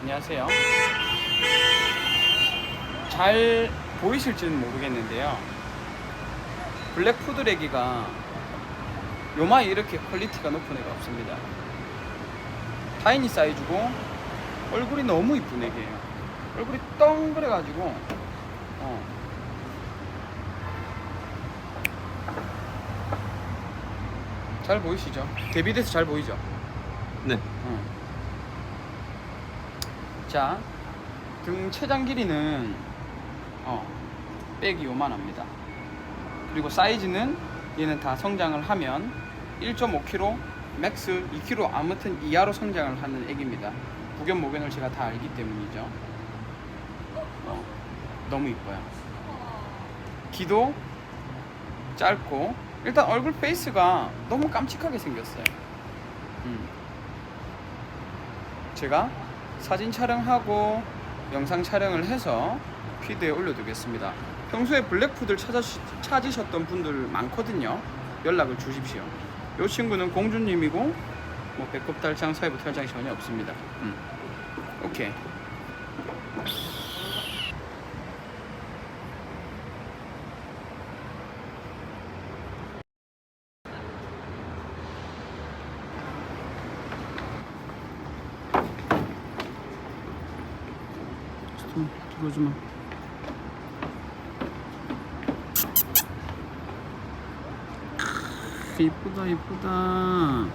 안녕하세요. 잘 보이실지는 모르겠는데요. 블랙 푸드레기가 요마이 이렇게 퀄리티가 높은 애가 없습니다. 타이니 사이즈고 얼굴이 너무 이쁜 애기예요. 얼굴이 덩그래가지고 어. 잘 보이시죠? 데뷔돼서 잘 보이죠? 네. 응. 자, 등 최장 길이는 어, 백이 요만합니다. 그리고 사이즈는 얘는 다 성장을 하면 1.5kg, 맥스 2kg 아무튼 이하로 성장을 하는 애기입니다. 구견 목견을 제가 다 알기 때문이죠. 어, 너무 이뻐요. 귀도 짧고 일단 얼굴 페이스가 너무 깜찍하게 생겼어요. 음. 제가 사진 촬영하고 영상 촬영을 해서 피드에 올려두겠습니다. 평소에 블랙푸드를 찾아, 찾으셨던 분들 많거든요. 연락을 주십시오. 이 친구는 공주님이고 뭐 배꼽 달장, 사이버 탈장이 전혀 없습니다. 음. 오케이. 좀 들어오지 마. 크, 이쁘다 이쁘다.